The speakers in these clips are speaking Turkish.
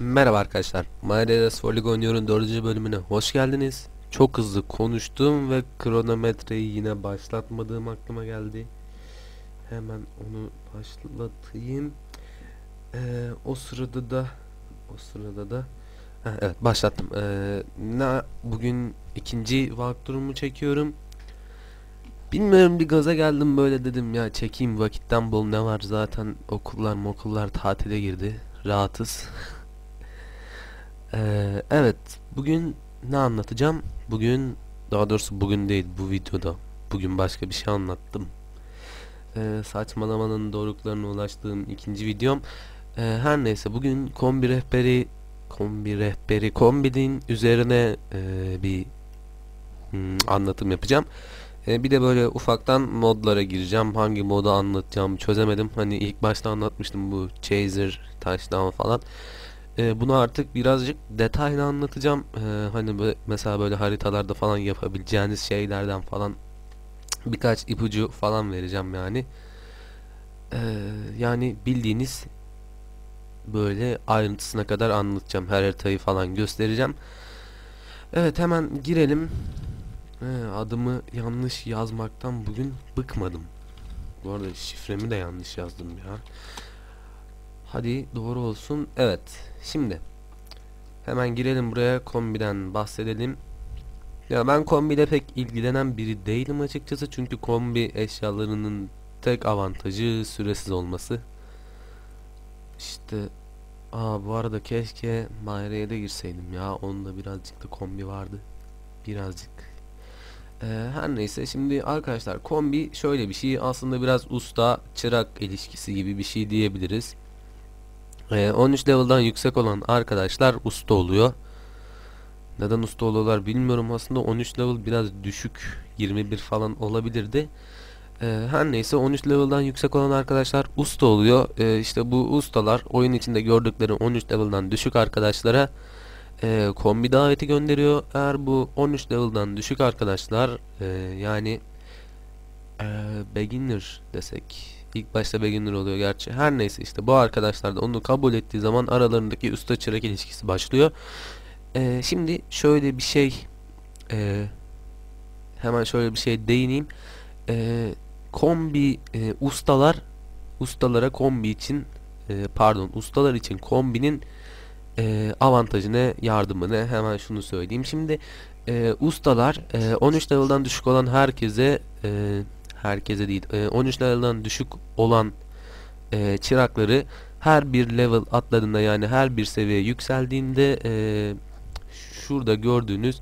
Merhaba arkadaşlar. Mareres Polygon oynuyorum 4. bölümüne hoş geldiniz. Çok hızlı konuştum ve kronometreyi yine başlatmadığım aklıma geldi. Hemen onu başlatayım. Ee, o sırada da o sırada da ha, evet başlattım. Ee, ne bugün ikinci walkthrough'umu çekiyorum. Bilmiyorum bir gaza geldim böyle dedim ya çekeyim vakitten bol ne var zaten okullar okullar tatile girdi. Rahatız. Ee, evet bugün ne anlatacağım? Bugün daha doğrusu bugün değil bu videoda. Bugün başka bir şey anlattım. Ee, saçmalamanın doruklarına ulaştığım ikinci videom. Ee, her neyse bugün kombi rehberi kombi rehberi kombinin üzerine e, bir hmm, anlatım yapacağım. Ee, bir de böyle ufaktan modlara gireceğim. Hangi modu anlatacağım çözemedim. Hani ilk başta anlatmıştım bu Chaser, Touchdown falan. Ee, bunu artık birazcık detaylı anlatacağım. Ee, hani böyle, mesela böyle haritalarda falan yapabileceğiniz şeylerden falan birkaç ipucu falan vereceğim yani. Ee, yani bildiğiniz böyle ayrıntısına kadar anlatacağım. Her haritayı falan göstereceğim. Evet hemen girelim. Ee, adımı yanlış yazmaktan bugün bıkmadım. Bu arada şifremi de yanlış yazdım ya. Hadi doğru olsun. Evet. Şimdi hemen girelim buraya kombiden bahsedelim. Ya ben kombiyle pek ilgilenen biri değilim açıkçası çünkü kombi eşyalarının tek avantajı süresiz olması. İşte aa bu arada keşke Mayre'ye de girseydim ya. Onda birazcık da kombi vardı. Birazcık. Ee, her neyse şimdi arkadaşlar kombi şöyle bir şey aslında biraz usta çırak ilişkisi gibi bir şey diyebiliriz. Ee, 13 level'dan yüksek olan arkadaşlar usta oluyor. Neden usta oluyorlar bilmiyorum aslında 13 level biraz düşük 21 falan olabilirdi. Ee, her neyse 13 level'dan yüksek olan arkadaşlar usta oluyor. Ee, işte bu ustalar oyun içinde gördükleri 13 level'dan düşük arkadaşlara e, kombi daveti gönderiyor. Eğer bu 13 level'dan düşük arkadaşlar e, yani e, beginner desek ilk başta beginner oluyor gerçi. Her neyse işte bu arkadaşlar da onu kabul ettiği zaman aralarındaki usta çırak ilişkisi başlıyor. E, şimdi şöyle bir şey e, hemen şöyle bir şey değineyim. E, kombi e, ustalar ustalara kombi için e, pardon ustalar için kombinin e, avantajı ne, yardımı ne? Hemen şunu söyleyeyim. Şimdi e, ustalar e, 13 level'dan düşük olan herkese e, herkese değil. E, 13 level'dan düşük olan e, çırakları her bir level atladığında yani her bir seviye yükseldiğinde e, şurada gördüğünüz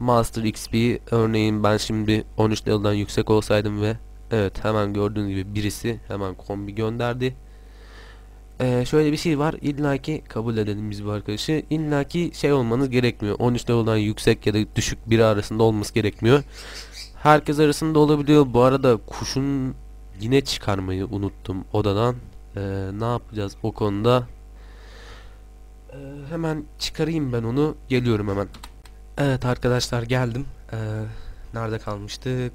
Master XP örneğin ben şimdi 13 level'dan yüksek olsaydım ve evet hemen gördüğünüz gibi birisi hemen kombi gönderdi. Ee, şöyle bir şey var illaki kabul edelim biz bu arkadaşı. İllaki şey olmanız gerekmiyor. 13 level'dan yüksek ya da düşük biri arasında olması gerekmiyor herkes arasında olabiliyor. Bu arada kuşun yine çıkarmayı unuttum odadan. Ee, ne yapacağız o konuda? Ee, hemen çıkarayım ben onu. Geliyorum hemen. Evet arkadaşlar geldim. Ee, nerede kalmıştık?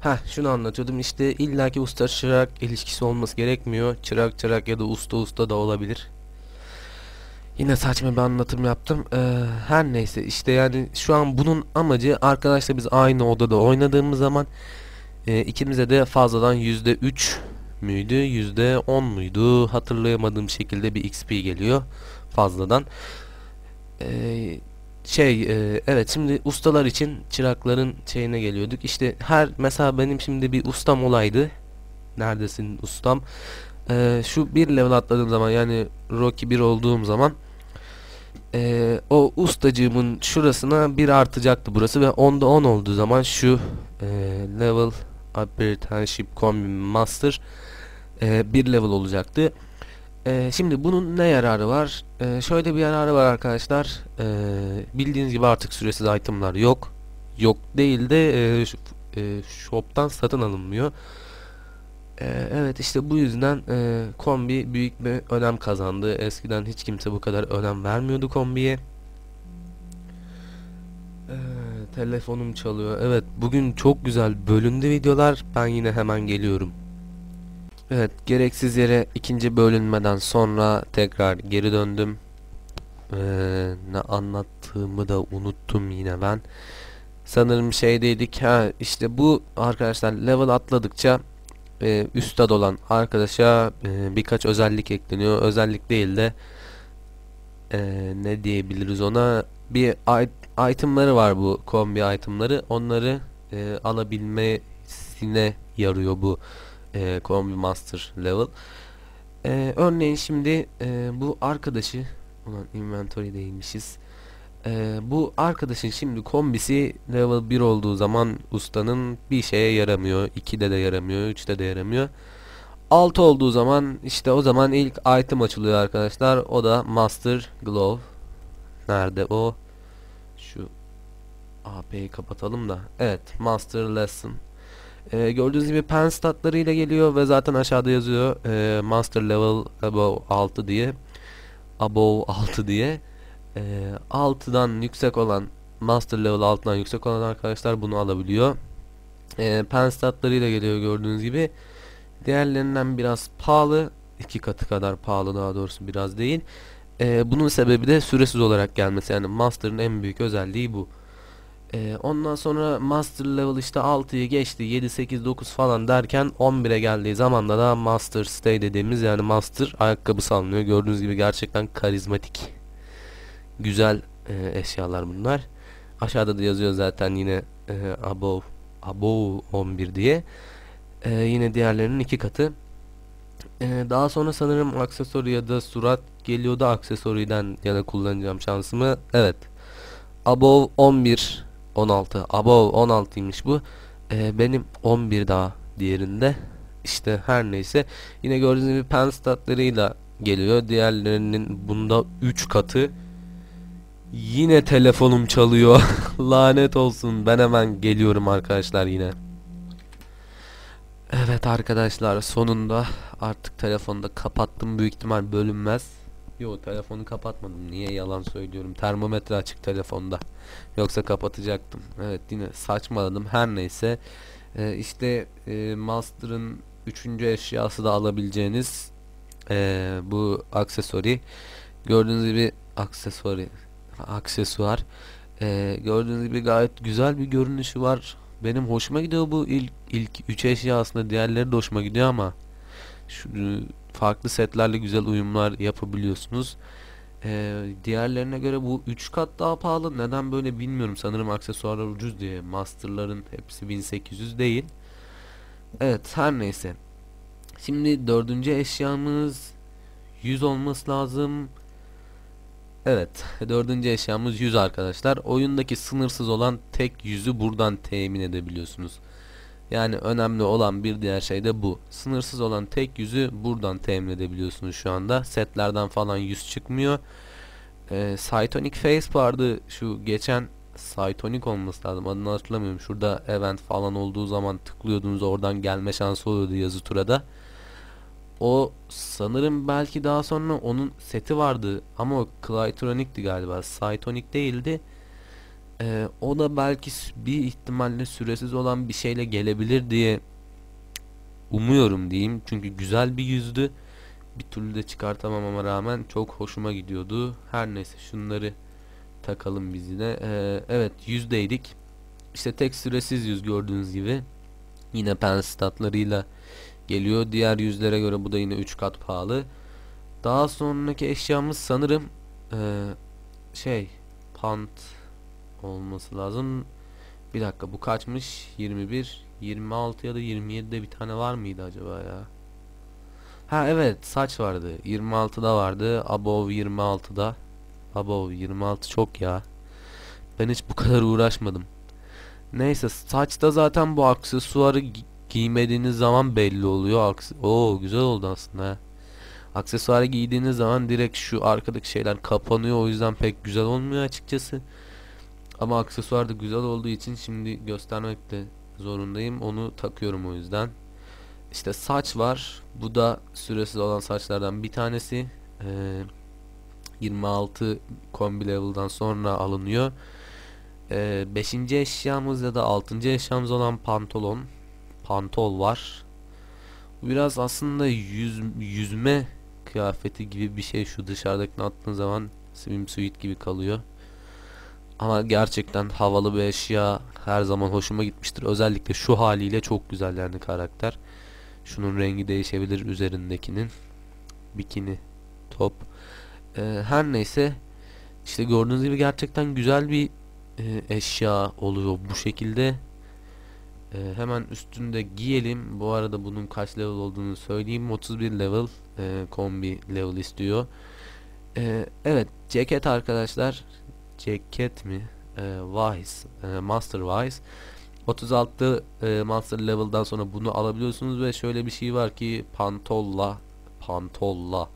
Ha şunu anlatıyordum. İşte illaki usta çırak ilişkisi olması gerekmiyor. Çırak çırak ya da usta usta da olabilir. Yine saçma bir anlatım yaptım. Ee, her neyse işte yani şu an bunun amacı arkadaşlar biz aynı odada oynadığımız zaman e, ikimize de fazladan %3 müydü %10 muydu hatırlayamadığım şekilde bir XP geliyor fazladan. Ee, şey e, evet şimdi ustalar için çırakların şeyine geliyorduk işte her mesela benim şimdi bir ustam olaydı neredesin ustam e, şu bir level atladığım zaman yani Rocky 1 olduğum zaman e, o ustacığımın şurasına bir artacaktı burası ve onda 10 olduğu zaman şu e, level apprenticeship combi master e, bir level olacaktı ee, şimdi bunun ne yararı var? Ee, şöyle bir yararı var arkadaşlar. Ee, bildiğiniz gibi artık süresiz itemlar yok. Yok değil de e, e, shop'tan satın alınmıyor. Ee, evet işte bu yüzden e, kombi büyük bir önem kazandı. Eskiden hiç kimse bu kadar önem vermiyordu kombiye. Ee, telefonum çalıyor. Evet bugün çok güzel bölündü videolar. Ben yine hemen geliyorum. Evet gereksiz yere ikinci bölünmeden sonra tekrar geri döndüm. Ee, ne anlattığımı da unuttum yine ben. Sanırım şeydeydik. Ha işte bu arkadaşlar level atladıkça e, üstad olan arkadaşa e, birkaç özellik ekleniyor. Özellik değil de e, ne diyebiliriz ona bir it itemları var bu kombi itemları. Onları e, alabilmesine yarıyor bu e, kombi master level. E, örneğin şimdi e, bu arkadaşı ulan inventory değilmişiz. E, bu arkadaşın şimdi kombisi level 1 olduğu zaman ustanın bir şeye yaramıyor. 2'de de yaramıyor. 3'te de yaramıyor. 6 olduğu zaman işte o zaman ilk item açılıyor arkadaşlar. O da Master Glove. Nerede o? Şu AP'yi kapatalım da. Evet, Master Lesson. Ee, gördüğünüz gibi pen statlarıyla geliyor ve zaten aşağıda yazıyor e, Master Level Above 6 diye. Above 6 diye. E, 6'dan yüksek olan Master Level 6'dan yüksek olan arkadaşlar bunu alabiliyor. E, pen statlarıyla geliyor gördüğünüz gibi. Diğerlerinden biraz pahalı. iki katı kadar pahalı daha doğrusu biraz değil. E, bunun sebebi de süresiz olarak gelmesi. Yani Master'ın en büyük özelliği bu. E, ondan sonra Master level işte 6'yı geçti 7, 8, 9 falan derken 11'e geldiği zamanda da Master Stay dediğimiz yani Master ayakkabı salınıyor. Gördüğünüz gibi gerçekten karizmatik. Güzel e, eşyalar bunlar. Aşağıda da yazıyor zaten yine e, above above 11 diye. E, yine diğerlerinin iki katı. E, daha sonra sanırım aksesuarı ya da surat geliyordu aksesuariden yana kullanacağım şansımı. Evet. Above 11 16 above 16'ymış bu. E, benim 11 daha diğerinde. İşte her neyse. Yine gördüğünüz gibi pen statlarıyla geliyor. Diğerlerinin bunda 3 katı. Yine telefonum çalıyor. Lanet olsun. Ben hemen geliyorum arkadaşlar yine. Evet arkadaşlar sonunda artık telefonu da kapattım. Büyük ihtimal bölünmez. Yo telefonu kapatmadım. Niye yalan söylüyorum? Termometre açık telefonda. Yoksa kapatacaktım. Evet yine saçmaladım. Her neyse. Ee, işte e, Master'ın üçüncü eşyası da alabileceğiniz e, bu aksesuari gördüğünüz gibi aksesuari aksesuar e, gördüğünüz gibi gayet güzel bir görünüşü var benim hoşuma gidiyor bu ilk ilk üç eşya aslında diğerleri de hoşuma gidiyor ama şu farklı setlerle güzel uyumlar yapabiliyorsunuz. Ee, diğerlerine göre bu 3 kat daha pahalı. Neden böyle bilmiyorum. Sanırım aksesuarlar ucuz diye. Master'ların hepsi 1800 değil. Evet her neyse. Şimdi dördüncü eşyamız 100 olması lazım. Evet dördüncü eşyamız 100 arkadaşlar. Oyundaki sınırsız olan tek yüzü buradan temin edebiliyorsunuz. Yani önemli olan bir diğer şey de bu. Sınırsız olan tek yüzü buradan temin edebiliyorsunuz şu anda. Setlerden falan yüz çıkmıyor. Ee, Cytonic Face vardı şu geçen Cytonic olması lazım adını hatırlamıyorum. Şurada event falan olduğu zaman tıklıyordunuz oradan gelme şansı oluyordu yazı turada. O sanırım belki daha sonra onun seti vardı ama o Clytronic'ti galiba. Cytonic değildi. Ee, o da belki bir ihtimalle süresiz olan bir şeyle gelebilir diye umuyorum diyeyim. Çünkü güzel bir yüzdü. Bir türlü de çıkartamamama rağmen çok hoşuma gidiyordu. Her neyse şunları takalım biz yine. Ee, evet yüzdeydik. İşte tek süresiz yüz gördüğünüz gibi. Yine pen statlarıyla geliyor. Diğer yüzlere göre bu da yine 3 kat pahalı. Daha sonraki eşyamız sanırım ee, şey pant olması lazım. Bir dakika bu kaçmış? 21, 26 ya da 27'de bir tane var mıydı acaba ya? Ha evet saç vardı. 26'da vardı. Above 26'da. Above 26 çok ya. Ben hiç bu kadar uğraşmadım. Neyse saçta zaten bu aksesuarı giymediğiniz zaman belli oluyor. Oo güzel oldu aslında. Aksesuarı giydiğiniz zaman direkt şu arkadaki şeyler kapanıyor. O yüzden pek güzel olmuyor açıkçası. Ama aksesuar da güzel olduğu için şimdi göstermek de zorundayım. Onu takıyorum o yüzden. İşte saç var. Bu da süresiz olan saçlardan bir tanesi. Ee, 26 kombi level'dan sonra alınıyor. 5. Ee, eşyamız ya da 6. eşyamız olan pantolon. Pantol var. Biraz aslında yüz, yüzme kıyafeti gibi bir şey şu dışarıdakini attığın zaman swimsuit gibi kalıyor. Ama gerçekten havalı bir eşya her zaman hoşuma gitmiştir. Özellikle şu haliyle çok güzel yani karakter. Şunun rengi değişebilir üzerindekinin. Bikini top. Ee, her neyse işte gördüğünüz gibi gerçekten güzel bir e, eşya oluyor bu şekilde. E, hemen üstünde giyelim. Bu arada bunun kaç level olduğunu söyleyeyim. 31 level e, kombi level istiyor. E, evet ceket arkadaşlar. Ceket mi? E, Wise. E, Master Wise. 36 e, Master level'dan sonra bunu alabiliyorsunuz ve şöyle bir şey var ki pantolla pantolla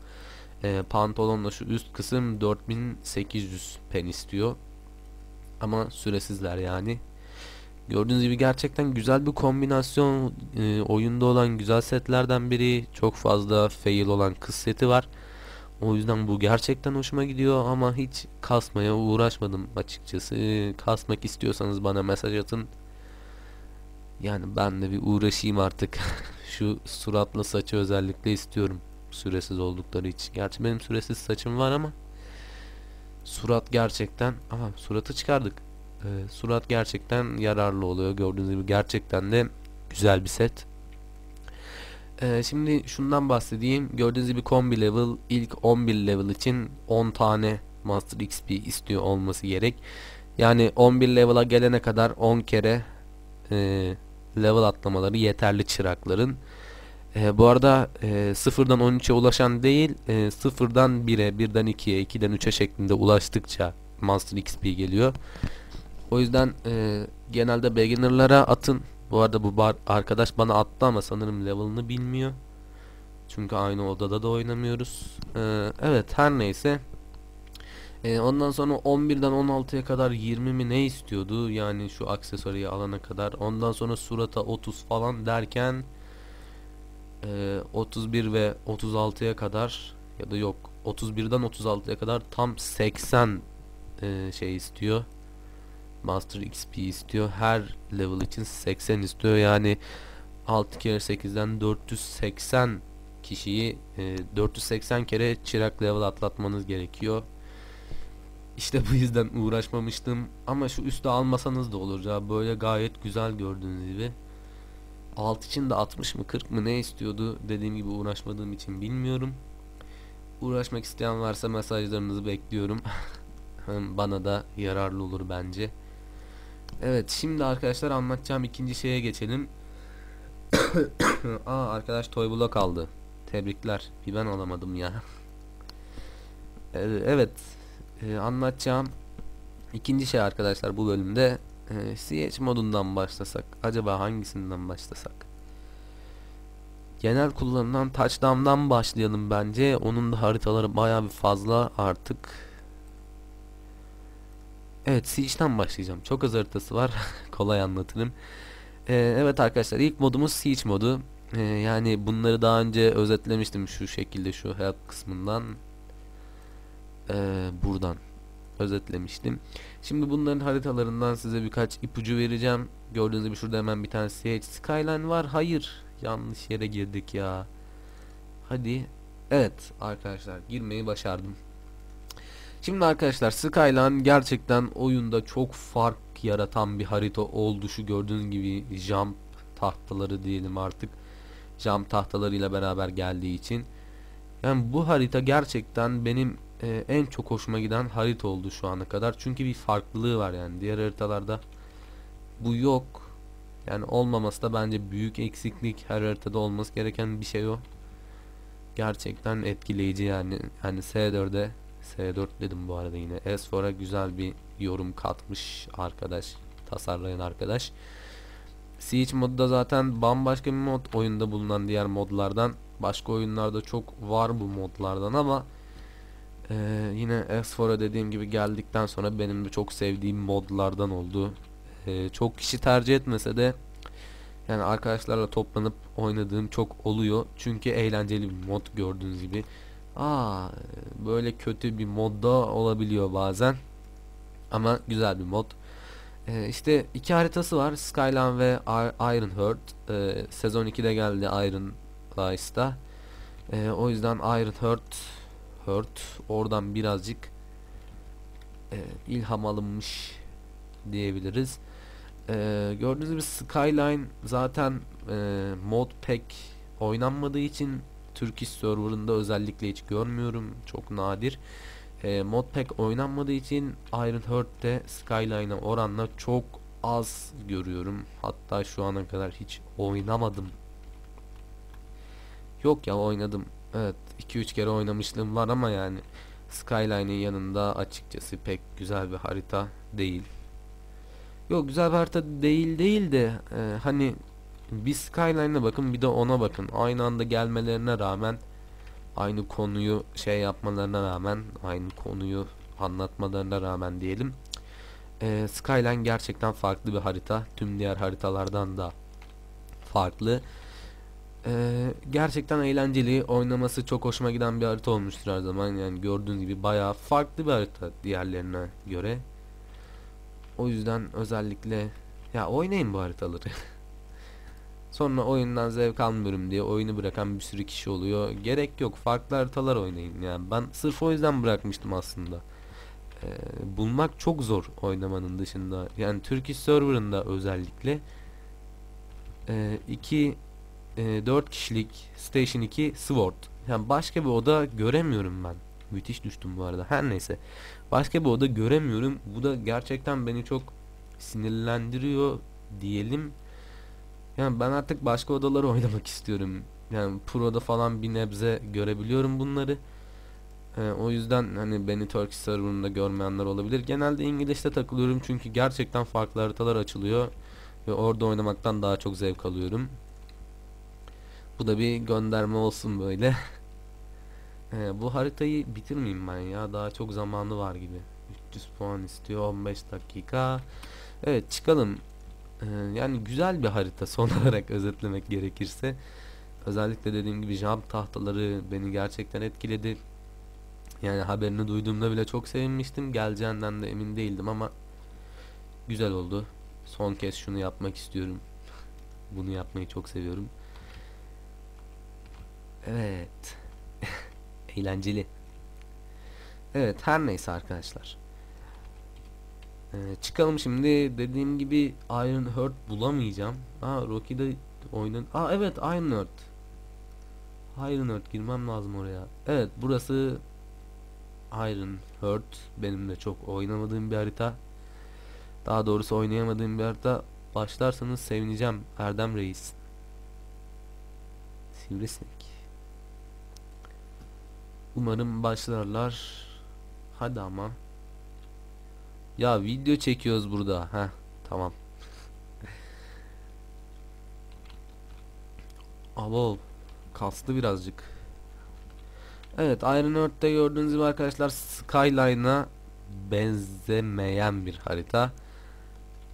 e, pantolonla şu üst kısım 4800 pen istiyor. Ama süresizler yani. Gördüğünüz gibi gerçekten güzel bir kombinasyon. E, oyunda olan güzel setlerden biri. Çok fazla fail olan kız seti var. O yüzden bu gerçekten hoşuma gidiyor ama hiç kasmaya uğraşmadım açıkçası. E, kasmak istiyorsanız bana mesaj atın. Yani ben de bir uğraşayım artık. Şu suratla saçı özellikle istiyorum. Süresiz oldukları için. Gerçi benim süresiz saçım var ama surat gerçekten aha suratı çıkardık. Ee, surat gerçekten yararlı oluyor. Gördüğünüz gibi gerçekten de güzel bir set. Ee, şimdi şundan bahsedeyim. Gördüğünüz gibi kombi level ilk 11 level için 10 tane Master XP istiyor olması gerek. Yani 11 level'a gelene kadar 10 kere e, level atlamaları yeterli çırakların. E, bu arada e, sıfırdan 13'e ulaşan değil, e, sıfırdan 1'e, 1'den 2'ye, 2'den 3'e şeklinde ulaştıkça Master XP geliyor. O yüzden e, genelde beginner'lara atın. Bu arada bu bar arkadaş bana attı ama sanırım level'ını bilmiyor. Çünkü aynı odada da oynamıyoruz. E, evet her neyse. E, ondan sonra 11'den 16'ya kadar 20 mi ne istiyordu? Yani şu aksesuarıyı alana kadar. Ondan sonra surata 30 falan derken e, 31 ve 36'ya kadar ya da yok 31'den 36'ya kadar tam 80 e, şey istiyor. Master XP istiyor. Her level için 80 istiyor. Yani 6 kere 8'den 480 kişiyi e, 480 kere çırak level atlatmanız gerekiyor. İşte bu yüzden uğraşmamıştım. Ama şu üstü almasanız da olur ya. Böyle gayet güzel gördüğünüz gibi. Alt için de 60 mı 40 mı ne istiyordu. Dediğim gibi uğraşmadığım için bilmiyorum. Uğraşmak isteyen varsa mesajlarınızı bekliyorum. Bana da yararlı olur bence. Evet şimdi arkadaşlar anlatacağım ikinci şeye geçelim. Aa arkadaş Toybul'a kaldı. Tebrikler. Bir ben alamadım ya. evet. Ee, anlatacağım ikinci şey arkadaşlar bu bölümde e, CH modundan başlasak. Acaba hangisinden başlasak? Genel kullanılan touchdown'dan başlayalım bence. Onun da haritaları baya bir fazla artık. Evet Siege'den başlayacağım. Çok az haritası var. Kolay anlatırım. Ee, evet arkadaşlar ilk modumuz Siege modu. Ee, yani bunları daha önce özetlemiştim şu şekilde şu help kısmından. Ee, buradan özetlemiştim. Şimdi bunların haritalarından size birkaç ipucu vereceğim. Gördüğünüz gibi şurada hemen bir tane CH Skyline var. Hayır. Yanlış yere girdik ya. Hadi. Evet arkadaşlar girmeyi başardım. Şimdi arkadaşlar Skyline gerçekten oyunda çok fark yaratan bir harita oldu. Şu gördüğünüz gibi jump tahtaları diyelim artık. Jump tahtalarıyla beraber geldiği için. Yani bu harita gerçekten benim e, en çok hoşuma giden harita oldu şu ana kadar. Çünkü bir farklılığı var yani. Diğer haritalarda bu yok. Yani olmaması da bence büyük eksiklik. Her haritada olması gereken bir şey o. Gerçekten etkileyici yani. Yani S4'e S4 dedim bu arada yine. S4'a güzel bir yorum katmış arkadaş. Tasarlayan arkadaş. Siege modu da zaten bambaşka bir mod oyunda bulunan diğer modlardan. Başka oyunlarda çok var bu modlardan ama ee, yine S4'a dediğim gibi geldikten sonra benim de çok sevdiğim modlardan oldu. Ee, çok kişi tercih etmese de yani arkadaşlarla toplanıp oynadığım çok oluyor. Çünkü eğlenceli bir mod gördüğünüz gibi. Aa böyle kötü bir modda olabiliyor bazen. Ama güzel bir mod. Ee, işte iki haritası var. Skyline ve Ironheart. Ee, sezon 2'de geldi Iron Lice'da. Ee, o yüzden Ironheart Hurt oradan birazcık e, ilham alınmış diyebiliriz. E, gördüğünüz gibi Skyline zaten e, mod pek oynanmadığı için Turkish serverında özellikle hiç görmüyorum. Çok nadir. E, mod pek oynanmadığı için Iron Heart'te Skyline'a oranla çok az görüyorum. Hatta şu ana kadar hiç oynamadım. Yok ya oynadım. Evet 2-3 kere oynamışlığım var ama yani Skyline'in yanında açıkçası pek güzel bir harita değil. Yok güzel bir harita değil değil de e, hani bir Skyline'a bakın bir de ona bakın. Aynı anda gelmelerine rağmen aynı konuyu şey yapmalarına rağmen aynı konuyu anlatmalarına rağmen diyelim. E, Skyline gerçekten farklı bir harita. Tüm diğer haritalardan da farklı. Ee, gerçekten eğlenceli oynaması çok hoşuma giden bir harita olmuştur her zaman yani gördüğünüz gibi bayağı farklı bir harita diğerlerine göre o yüzden özellikle ya oynayın bu haritaları sonra oyundan zevk almıyorum diye oyunu bırakan bir sürü kişi oluyor gerek yok farklı haritalar oynayın yani ben sırf o yüzden bırakmıştım aslında ee, bulmak çok zor oynamanın dışında yani Turkish serverında özellikle e, iki e, 4 kişilik Station 2 Sword. Yani başka bir oda göremiyorum ben. Müthiş düştüm bu arada. Her neyse. Başka bir oda göremiyorum. Bu da gerçekten beni çok sinirlendiriyor diyelim. Yani ben artık başka odaları oynamak istiyorum. Yani Pro'da falan bir nebze görebiliyorum bunları. Ee, o yüzden hani beni Turkish serverında görmeyenler olabilir. Genelde İngilizce takılıyorum çünkü gerçekten farklı haritalar açılıyor. Ve orada oynamaktan daha çok zevk alıyorum. Bu da bir gönderme olsun böyle. Ee, bu haritayı bitirmeyeyim ben ya. Daha çok zamanı var gibi. 300 puan istiyor 15 dakika. Evet çıkalım. Ee, yani güzel bir harita son olarak özetlemek gerekirse. Özellikle dediğim gibi jump tahtaları beni gerçekten etkiledi. Yani haberini duyduğumda bile çok sevinmiştim. Geleceğinden de emin değildim ama güzel oldu. Son kez şunu yapmak istiyorum. Bunu yapmayı çok seviyorum. Evet. Eğlenceli. Evet her neyse arkadaşlar. Ee, çıkalım şimdi. Dediğim gibi Iron Heart bulamayacağım. Aa Rocky'de oynan. Aa evet Iron Heart. Iron Heart girmem lazım oraya. Evet burası Iron Heart. Benim de çok oynamadığım bir harita. Daha doğrusu oynayamadığım bir harita. Başlarsanız sevineceğim Erdem Reis. Sivrisinek. Umarım başlarlar. Hadi ama. Ya video çekiyoruz burada. Ha tamam. Abo kastı birazcık. Evet Iron Earth'te gördüğünüz gibi arkadaşlar Skyline'a benzemeyen bir harita.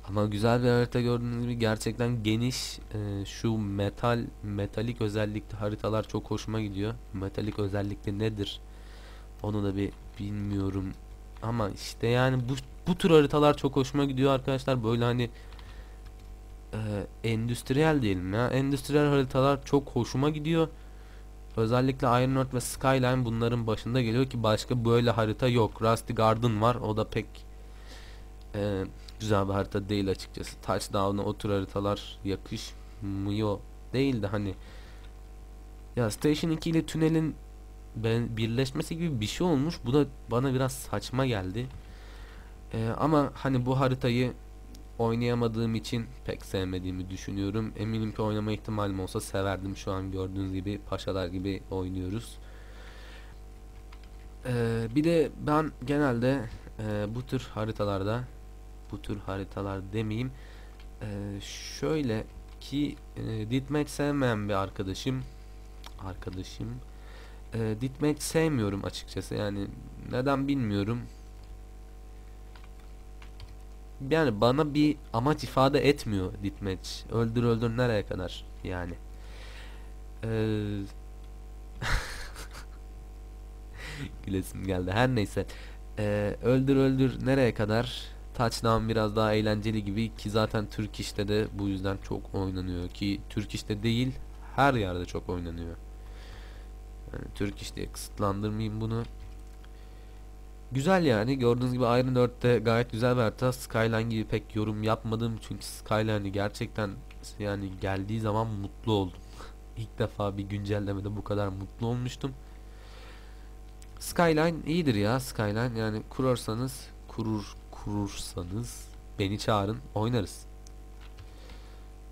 Ama güzel bir harita gördüğünüz gibi gerçekten geniş e, şu metal metalik özellikli haritalar çok hoşuma gidiyor. Metalik özellikle nedir? Onu da bir bilmiyorum. Ama işte yani bu bu tür haritalar çok hoşuma gidiyor arkadaşlar. Böyle hani e, endüstriyel diyelim ya. Endüstriyel haritalar çok hoşuma gidiyor. Özellikle Iron Earth ve Skyline bunların başında geliyor ki başka böyle harita yok. Rusty Garden var. O da pek e, güzel bir harita değil açıkçası. Touchdown'a o tür haritalar yakışmıyor değil de hani ya Station 2 ile tünelin ben birleşmesi gibi bir şey olmuş. Bu da bana biraz saçma geldi. Ee, ama hani bu haritayı oynayamadığım için pek sevmediğimi düşünüyorum. Eminim ki oynama ihtimalim olsa severdim. Şu an gördüğünüz gibi paşalar gibi oynuyoruz. Ee, bir de ben genelde e, bu tür haritalarda bu tür haritalar demeyeyim. Ee, şöyle ki e, Ditmatch sevmeyen bir arkadaşım arkadaşım e, Ditmatch sevmiyorum açıkçası. Yani neden bilmiyorum. Yani bana bir amaç ifade etmiyor Ditmatch öldür öldür nereye kadar yani? Ee, gülesim geldi. Her neyse. Ee, öldür öldür nereye kadar? Touchdown biraz daha eğlenceli gibi ki zaten Türk işte de bu yüzden çok oynanıyor ki Türk işte değil her yerde çok oynanıyor. Yani Türk işte kısıtlandırmayayım bunu. Güzel yani gördüğünüz gibi Iron 4'te gayet güzel bir harita. Skyline gibi pek yorum yapmadım çünkü Skyline'i gerçekten yani geldiği zaman mutlu oldum. İlk defa bir güncellemede bu kadar mutlu olmuştum. Skyline iyidir ya Skyline yani kurarsanız kurur kurursanız beni çağırın oynarız.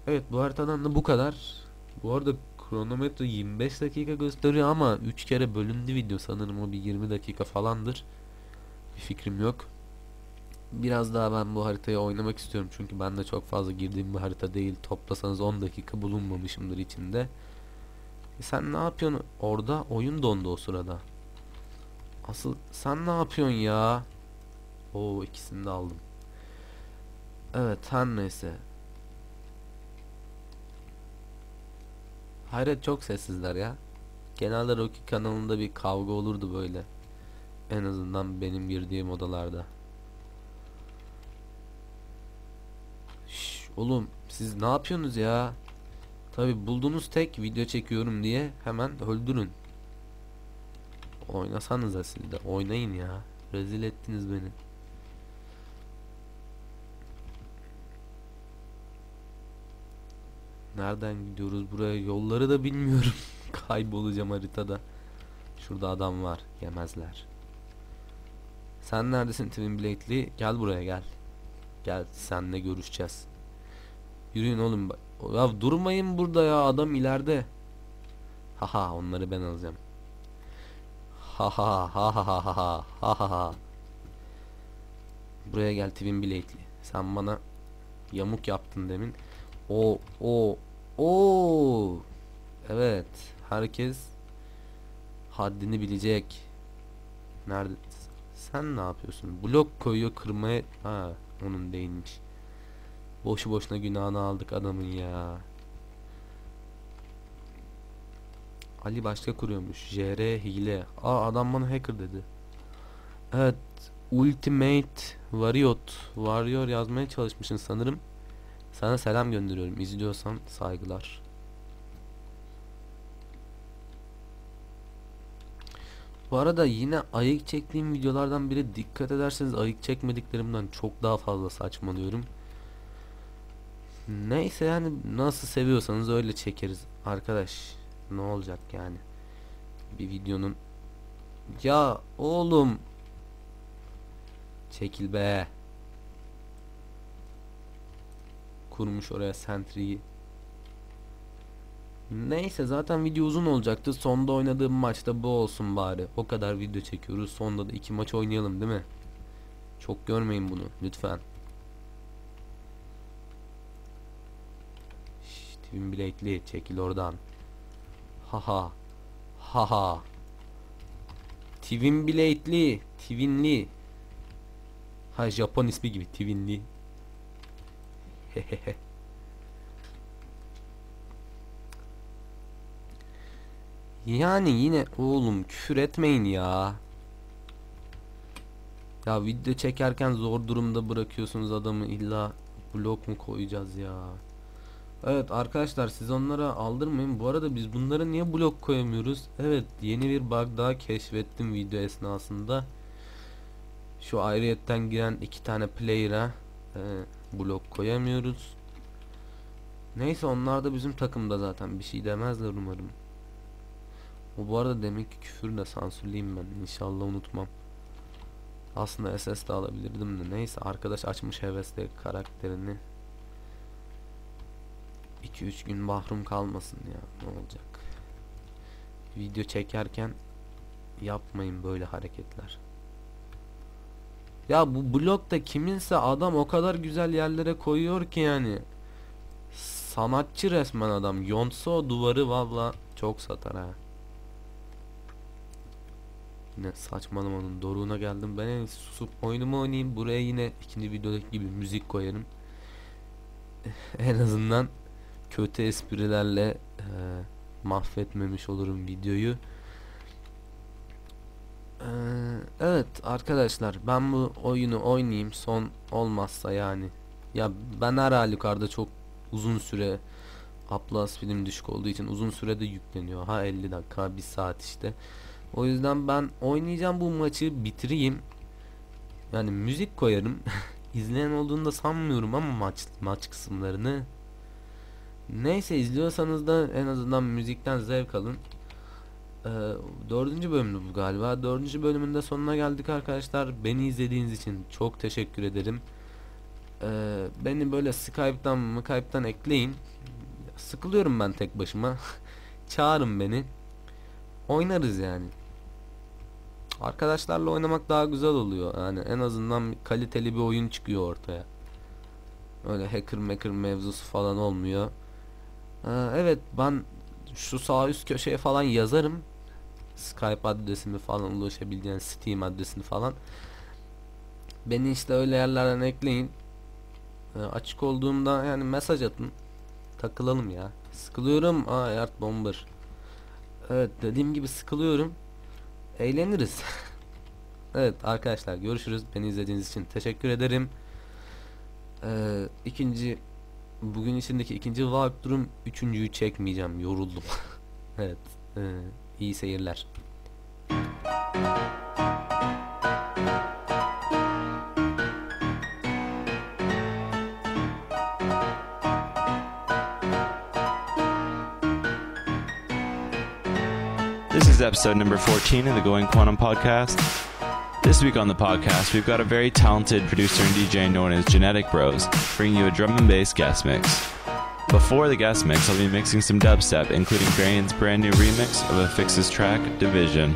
Evet bu haritadan da bu kadar. Bu arada kronometre 25 dakika gösteriyor ama 3 kere bölündü video sanırım o bir 20 dakika falandır. Bir fikrim yok. Biraz daha ben bu haritayı oynamak istiyorum çünkü ben de çok fazla girdiğim bir harita değil. Toplasanız 10 dakika bulunmamışımdır içinde. E sen ne yapıyorsun? Orada oyun dondu o sırada. Asıl sen ne yapıyorsun ya? Oo ikisini de aldım. Evet her neyse. Hayret çok sessizler ya. Genelde Rocky kanalında bir kavga olurdu böyle. En azından benim girdiğim odalarda. Şş, oğlum siz ne yapıyorsunuz ya? Tabi buldunuz tek video çekiyorum diye hemen öldürün. Oynasanıza siz de oynayın ya. Rezil ettiniz beni. Nereden gidiyoruz buraya? Yolları da bilmiyorum. Kaybolacağım haritada. Şurada adam var. Yemezler. Sen neredesin Twin Blade'li? Gel buraya gel. Gel senle görüşeceğiz. Yürüyün oğlum. Ya durmayın burada ya adam ileride. Haha onları ben alacağım. Haha ha ha ha ha ha ha. Buraya gel Twin Blade'li. Sen bana yamuk yaptın demin. O o o. Evet. Herkes haddini bilecek. Nerede? Sen ne yapıyorsun? Blok koyuyor kırmaya. Ha, onun değilmiş. Boşu boşuna günahını aldık adamın ya. Ali başka kuruyormuş. JR hile. Aa adam bana hacker dedi. Evet. Ultimate Warrior. Warrior yazmaya çalışmışsın sanırım. Sana selam gönderiyorum. İzliyorsan saygılar. Bu arada yine ayık çektiğim videolardan biri dikkat ederseniz ayık çekmediklerimden çok daha fazla saçmalıyorum. Neyse yani nasıl seviyorsanız öyle çekeriz arkadaş. Ne olacak yani? Bir videonun Ya oğlum Çekil be Kurmuş oraya sentry'yi Neyse zaten video uzun olacaktı. Sonda oynadığım maçta bu olsun bari. O kadar video çekiyoruz. Sonda da iki maç oynayalım değil mi? Çok görmeyin bunu lütfen. Şşş Twin Blade'li çekil oradan. Haha. Haha. Twin Blade'li. Twinli. Ha Japon ismi gibi Twinli. Yani yine oğlum küfür etmeyin ya. Ya video çekerken zor durumda bırakıyorsunuz adamı illa blok mu koyacağız ya. Evet arkadaşlar siz onlara aldırmayın. Bu arada biz bunları niye blok koyamıyoruz? Evet yeni bir bug daha keşfettim video esnasında. Şu ayrıyetten giren iki tane player'a e, blok koyamıyoruz. Neyse onlar da bizim takımda zaten bir şey demezler umarım. O bu arada demek ki küfür de sansürleyeyim ben. İnşallah unutmam. Aslında SS de alabilirdim de. Neyse arkadaş açmış hevesle karakterini. 2-3 gün mahrum kalmasın ya. Ne olacak? Video çekerken yapmayın böyle hareketler. Ya bu blokta kiminse adam o kadar güzel yerlere koyuyor ki yani. Sanatçı resmen adam. Yontsa o duvarı valla çok satar ha. Yine saçmalamanın doruğuna geldim. Ben en iyisi susup oyunumu oynayayım. Buraya yine ikinci videodaki gibi müzik koyarım. en azından kötü esprilerle e, mahvetmemiş olurum videoyu. Ee, evet arkadaşlar ben bu oyunu oynayayım son olmazsa yani ya ben her halükarda çok uzun süre Upload film düşük olduğu için uzun sürede yükleniyor ha 50 dakika bir saat işte o yüzden ben oynayacağım bu maçı bitireyim Yani müzik koyarım. İzleyen olduğunu da sanmıyorum ama maç maç kısımlarını. Neyse izliyorsanız da en azından müzikten zevk alın. Ee, dördüncü bölümdü bu galiba. Dördüncü bölümünde sonuna geldik arkadaşlar. Beni izlediğiniz için çok teşekkür ederim. Ee, beni böyle Skype'tan Skype'tan ekleyin. Sıkılıyorum ben tek başıma. Çağırın beni. Oynarız yani. Arkadaşlarla oynamak daha güzel oluyor. Yani en azından kaliteli bir oyun çıkıyor ortaya. Öyle hacker maker mevzusu falan olmuyor. Ee, evet ben şu sağ üst köşeye falan yazarım. Skype adresimi falan ulaşabileceğin Steam adresini falan. Beni işte öyle yerlerden ekleyin. Ee, açık olduğumda yani mesaj atın. Takılalım ya. Sıkılıyorum. Aa Yard Bomber. Evet dediğim gibi sıkılıyorum. Eğleniriz. evet arkadaşlar görüşürüz. Beni izlediğiniz için teşekkür ederim. Ee, ikinci bugün içindeki ikinci walkthrough üçüncüyü çekmeyeceğim. Yoruldum. evet. E, This is episode number 14 of the Going Quantum podcast. This week on the podcast, we've got a very talented producer and DJ known as Genetic Bros, bringing you a drum and bass guest mix. Before the guest mix, I'll be mixing some dubstep, including Varian's brand new remix of Affix's track, Division.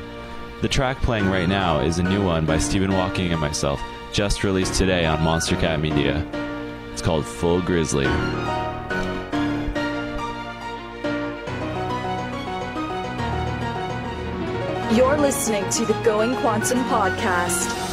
The track playing right now is a new one by Stephen Walking and myself, just released today on Monster Cat Media. It's called Full Grizzly. You're listening to the Going Quantum podcast.